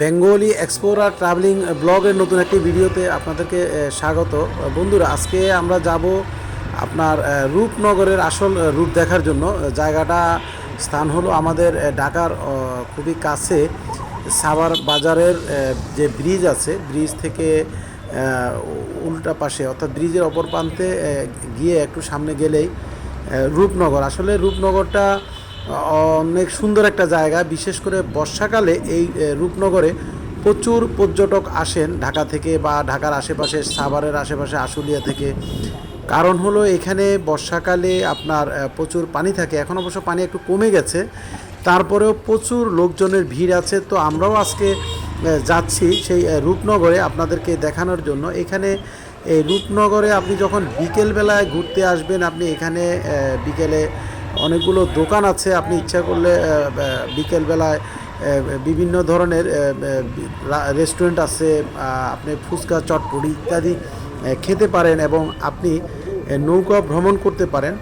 Bengali explorer travelling ব্লগের নতুন একটি ভিডিওতে আপনাদেরকে স্বাগত। বন্ধুরা, আজকে আমরা যাব আপনার রূপনগরের আসল রূপ দেখার জন্য। জায়গাটা স্থান হলো আমাদের ঢাকার খুবই কাছে সাভার বাজারের যে ব্রিজ আছে, ব্রিজ থেকে উল্টা পাশে, অর্থাৎ ব্রিজের অপর প্রান্তে গিয়ে একটু সামনে গেলেই রূপনগর। আসলে রূপনগরটা অনেক সুন্দর একটা জায়গা, বিশেষ করে বর্ষাকালে এই রূপনগরে প্রচুর পর্যটক আসেন ঢাকা থেকে বা ঢাকার আশেপাশে, সাভারের আশেপাশে, আশুলিয়া থেকে। কারণ হলো এখানে বর্ষাকালে আপনার প্রচুর পানি থাকে। এখন অবশ্য পানি একটু কমে গেছে। তারপরেও প্রচুর লোকজনের ভিড় আছে। তো আমরাও আজকে যাচ্ছি সেই রূপনগরে আপনাদেরকে দেখানোর জন্য। এখানে, এই রূপনগরে আপনি যখন বিকেলবেলায় ঘুরতে আসবেন, আপনি এখানে বিকেলে অনেকগুলো দোকান আছে, আপনি ইচ্ছা করলে বিকেলবেলায় বিভিন্ন ধরনের রেস্টুরেন্ট আছে আপনি ফুচকা, চটপটি ইত্যাদি খেতে পারেন এবং আপনি নৌকা ভ্রমণ করতে পারেন।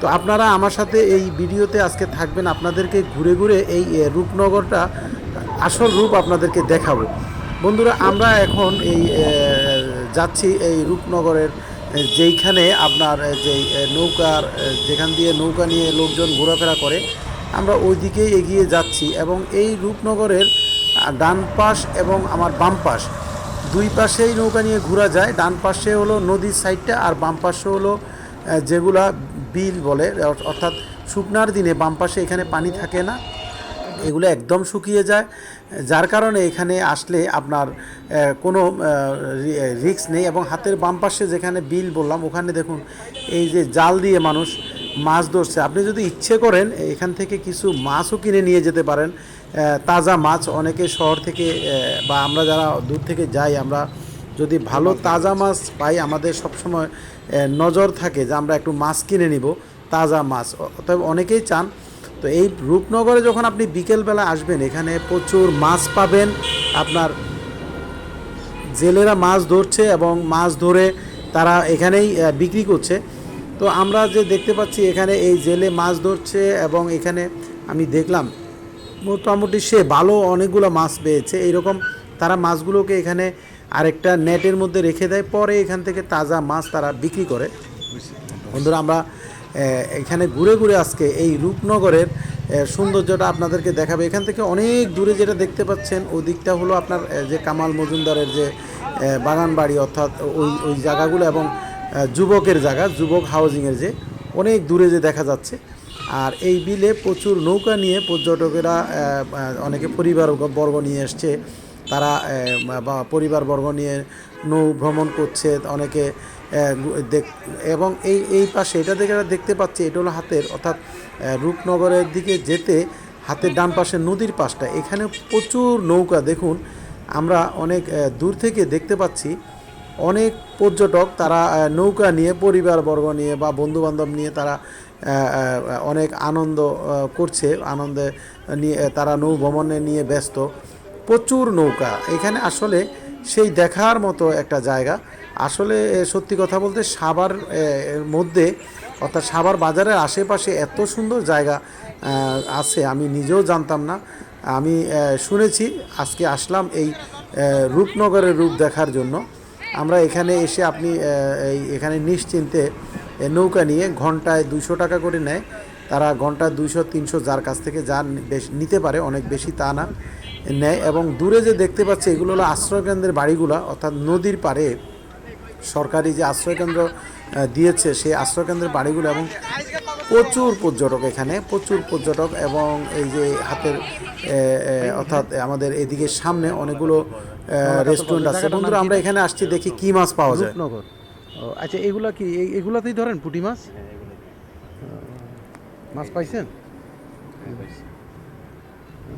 তো আপনারা আমার সাথে এই ভিডিওতে আজকে থাকবেন, আপনাদেরকে ঘুরে ঘুরে এই রূপনগরটা, আসল রূপ আপনাদেরকে দেখাবো। বন্ধুরা, আমরা এখন এই যাচ্ছি এই রূপনগরের যেইখানে আপনার যেই নৌকার যেখান দিয়ে নৌকা নিয়ে লোকজন ঘোরাফেরা করে, আমরা ওই দিকেই এগিয়ে যাচ্ছি এবং এই রূপনগরের ডান পাশ এবং আমার বাম পাশ, দুই পাশেই নৌকা নিয়ে ঘোরা যায়। ডান পাশে হলো নদীর সাইডটা আর বাম পাশে হলো যেগুলা বিল বলে, অর্থাৎ শুকনার দিনে বাম পাশে এখানে পানি থাকে না। এগুলো একদম শুকিয়ে যায় যার কারণে এখানে আসলে আপনার কোনো রিস্ক নেই এবং হাতের বাম পাশে যেখানে বিল বললাম ওখানে দেখুন এই যে জাল দিয়ে মানুষ মাছ ধরছে। আপনি যদি ইচ্ছে করেন এখান থেকে কিছু মাছও কিনে নিয়ে যেতে পারেন তাজা মাছ অনেকে শহর থেকে বা আমরা যারা দূর থেকে যাই আমরা যদি ভালো তাজা মাছ পাই আমাদের সবসময় নজর থাকে যে আমরা একটু মাছ কিনে নিব তাজা মাছ। অতএব অনেকেই চান তো এই রূপনগরে যখন আপনি বিকেলবেলা আসবেন, এখানে প্রচুর মাছ পাবেন। আপনার জেলেরা মাছ ধরছে এবং মাছ ধরে তারা এখানেই বিক্রি করছে। তো আমরা যে দেখতে পাচ্ছি, এখানে এই জেলে মাছ ধরছে এবং এখানে আমি দেখলাম, মোটামুটি সে ভালো অনেকগুলো মাছ পেয়েছে। এইরকম তারা মাছগুলোকে এখানে আরেকটা নেটের মধ্যে রেখে দেয়, পরে এখান থেকে তাজা মাছ তারা বিক্রি করে। বন্ধুরা, আমরা এখানে ঘুরে ঘুরে আজকে এই রূপনগরের সৌন্দর্যটা আপনাদেরকে দেখাবে। এখান থেকে অনেক দূরে যেটা দেখতে পাচ্ছেন ওই দিকটা হলো আপনার যে কামাল মজুমদারের যে বাগান বাড়ি অর্থাৎ ওই ওই জায়গাগুলো এবং যুবকের জায়গা যুবক হাউজিংয়ের যে অনেক দূরে যে দেখা যাচ্ছে। আর এই বিলে প্রচুর নৌকা নিয়ে পর্যটকেরা অনেকে পরিবার বর্গ নিয়ে এসছে। তারা আহ, বা পরিবারবর্গ নিয়ে নৌ ভ্রমণ করছে অনেকে এবং এই এই পাশে এটা দেখে দেখতে পাচ্ছি, এটা হলো হাতের, অর্থাৎ রূপনগরের দিকে যেতে হাতের ডান পাশে নদীর পাশটা। এখানে প্রচুর নৌকা, দেখুন, আমরা অনেক দূর থেকে দেখতে পাচ্ছি, অনেক পর্যটক তারা নৌকা নিয়ে, পরিবারবর্গ নিয়ে বা বন্ধুবান্ধব নিয়ে তারা অনেক আনন্দ করছে, আনন্দে নিয়ে তারা নৌ ভ্রমণে নিয়ে ব্যস্ত। প্রচুর নৌকা। এখানে আসলে সেই দেখার মতো একটা জায়গা। আসলে সত্যি কথা বলতে এর মধ্যে, অর্থাৎ সাবার বাজারের আশেপাশে এত সুন্দর জায়গা আছে, আমি নিজেও জানতাম না। আমি শুনেছি, আজকে আসলাম এই রূপনগরের রূপ দেখার জন্য। আমরা এখানে এসে আপনি এই, এখানে নিশ্চিন্তে নৌকা নিয়ে ঘন্টায় দুশো টাকা করে নেয়। তারা ঘন্টায় দুইশো, তিনশো যার কাছ থেকে যা বেশ, নিতে পারে, অনেক বেশি তা না, নেয়। এবং দূরে যে দেখতে পাচ্ছি, এগুলো হলো আশ্রয়কেন্দ্রের বাড়িগুলো, অর্থাৎ নদীর পাড়ে সরকারি যে আশ্রয়কেন্দ্র দিয়েছে সেই আশ্রয়কেন্দ্রের বাড়িগুলো এবং প্রচুর পর্যটক এখানে প্রচুর পর্যটক এবং এই যে হাতের অর্থাৎ আমাদের এদিকে সামনে অনেকগুলো রেস্টুরেন্ট আছে। বন্ধুরা আমরা এখানে আসছি দেখি কি মাছ পাওয়া যায়। রূপনগর। ও আচ্ছা এগুলা কি এই- এগুলাতেই ধরেন পুঁটি মাছ? মাছ পাইছেন?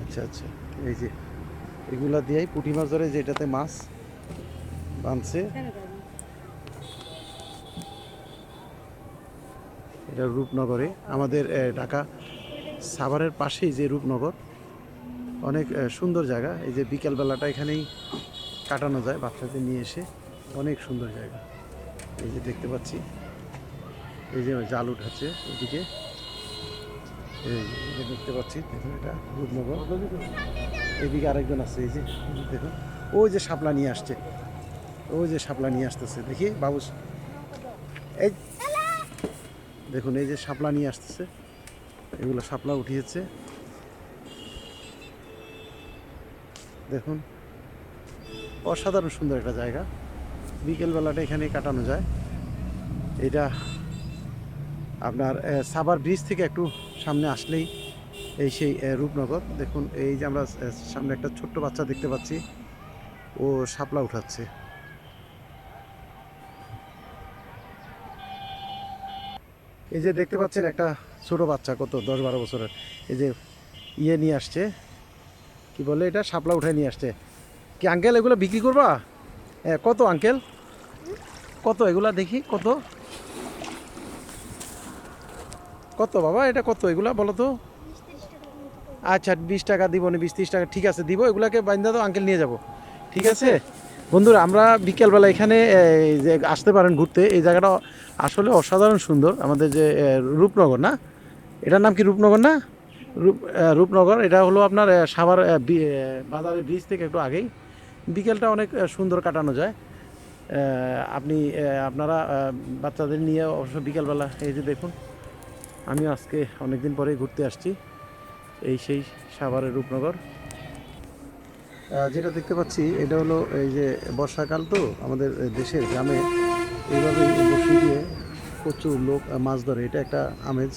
আচ্ছা আচ্ছা এই যে এগুলা দিয়েই পুঁটি মাছ ধরে যেটাতে মাছ বাঁধছে। এটা রূপনগরে। আমাদের ঢাকা সাভারের পাশেই যে রূপনগর, অনেক সুন্দর জায়গা। এই যে বিকেলবেলাটা এখানেই কাটানো যায় বাচ্চাদের নিয়ে এসে। অনেক সুন্দর জায়গা। এই যে দেখতে পাচ্ছি, এই যে জাল উঠাচ্ছে ওদিকে এই যে দেখতে পাচ্ছি, দেখুন এটা রূপনগর। এদিকে আরেকজন আছে, এই যে দেখুন। ওই যে শাপলা নিয়ে আসছে। ওই যে শাপলা নিয়ে আসতেছে। দেখি বাবু দেখুন, এই যে শাপলা নিয়ে আসতেছে। এগুলো শাপলা উঠিয়েছে। দেখুন, অসাধারণ সুন্দর একটা জায়গা। বিকেলবেলাটা এখানে কাটানো যায়। এটা আপনার সাবার ব্রিজ থেকে একটু সামনে আসলেই এই সেই রূপনগর। দেখুন, এই যে আমরা সামনে একটা ছোট্ট বাচ্চা দেখতে পাচ্ছি। ও শাপলা উঠাচ্ছে। এই যে দেখতে পাচ্ছেন একটা ছোট বাচ্চা, কত, দশ বারো বছরের। এই যে ইয়ে নিয়ে আসছে, কি বলে এটা? শাপলা উঠে নিয়ে আসছে। কি আঙ্কেল এগুলো বিক্রি করবা? হ্যাঁ কত আঙ্কেল কত, এগুলা দেখি, কত? কত বাবা, এটা কত এগুলা, বলো তো? আচ্ছা বিশ টাকা দিব না, বিশ ত্রিশ টাকা, ঠিক আছে, দিব, এগুলাকে বাইন্দা তো আঙ্কেল নিয়ে যাব। ঠিক আছে? বন্ধুরা, আমরা বিকেলবেলা এখানে যে আসতে পারেন ঘুরতে। এই জায়গাটা আসলে অসাধারণ সুন্দর। আমাদের যে রূপনগর না? এটার নাম কি রূপনগর না? রূপ রূপনগর। এটা হলো আপনার সাভার বাজারের ব্রিজ থেকে একটু আগেই। বিকেলটা অনেক সুন্দর কাটানো যায়। আপনি আপনারা বাচ্চাদের নিয়ে অবশ্য বিকেলবেলা, এই যে দেখুন আমি আজকে অনেকদিন পরেই ঘুরতে আসছি। এই সেই সাভারের রূপনগর। যেটা দেখতে পাচ্ছি, এটা হলো এই যে বর্ষাকাল তো আমাদের দেশের গ্রামে এইভাবে বসে দিয়ে প্রচুর লোক মাছ ধরে। এটা একটা আমেজ।